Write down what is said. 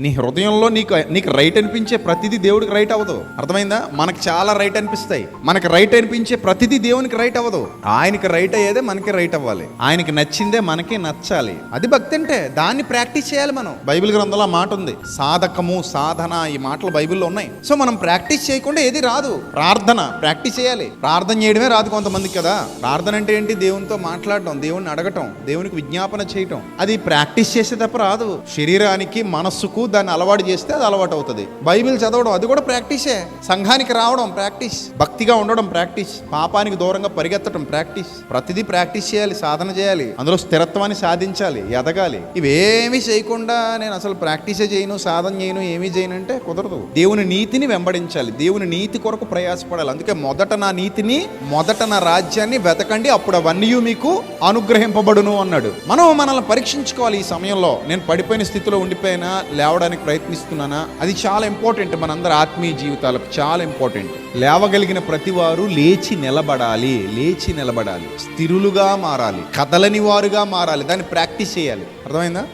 నీ హృదయంలో నీకు నీకు రైట్ అనిపించే ప్రతిదీ దేవుడికి రైట్ అవ్వదు. అర్థమైందా? మనకి చాలా రైట్ అనిపిస్తాయి. మనకి రైట్ అనిపించే ప్రతిదీ దేవునికి రైట్ అవ్వదు. ఆయనకి రైట్ అయ్యేదే మనకి రైట్ అవ్వాలి. ఆయనకి నచ్చిందే మనకి నచ్చాలి. అది భక్తి అంటే దాన్ని ప్రాక్టీస్ చేయాలి మనం. బైబిల్ గ్రంథంలో ఆ మాట ఉంది. సాధకము సాధన ఈ మాటలు బైబిల్లో ఉన్నాయి. సో మనం ప్రాక్టీస్ చేయకుండా ఏది రాదు. ప్రార్థన ప్రాక్టీస్ చేయాలి. ప్రార్థన చేయడమే రాదు కొంతమందికి కదా. ప్రార్థన అంటే ఏంటి? దేవునితో మాట్లాడటం దేవుణ్ణి అడగటం దేవునికి విజ్ఞాపన చేయటం. అది ప్రాక్టీస్ చేసే తప్ప రాదు. శరీరానికి మనస్సుకు దాన్ని అలవాటు చేస్తే అది అలవాటు అవుతుంది. బైబిల్ చదవడం అది కూడా ప్రాక్టీసే సంఘానికి రావడం ప్రాక్టీస్. భక్తిగా ఉండడం ప్రాక్టీస్. పాపానికి దూరంగా పరిగెత్తడం ప్రాక్టీస్. ప్రతిదీ ప్రాక్టీస్ చేయాలి సాధన చేయాలి. అందులో స్థిరత్వాన్ని సాధించాలి ఎదగాలి. ఇవేమీ చేయకుండా నేను అసలు ప్రాక్టీసే చేయను సాధన చేయను ఏమీ చేయను అంటే కుదరదు. దేవుని నీతిని వెంబడించాలి. దేవుని నీతి కొరకు ప్రయాసపడాలి. అందుకే మొదట నా నీతిని మొదట నా రాజ్యాన్ని వెతకండి. అప్పుడు అవన్నీ మీకు అనుగ్రహింపబడును అన్నాడు. మనం మనల్ని పరీక్షించుకోవాలి ఈ సమయంలో. నేను పడిపోయిన స్థితిలో ఉండిపోయినా లేవడానికి ప్రయత్నిస్తున్నానా? అది చాలా ఇంపార్టెంట్ మనందరి ఆత్మీయ జీవితాలకు చాలా ఇంపార్టెంట్ లేవగలిగిన ప్రతి వారు లేచి నిలబడాలి లేచి నిలబడాలి. స్థిరులుగా మారాలి కదలని వారుగా మారాలి. దాన్ని ప్రాక్టీస్ చేయాలి. అర్థమైందా?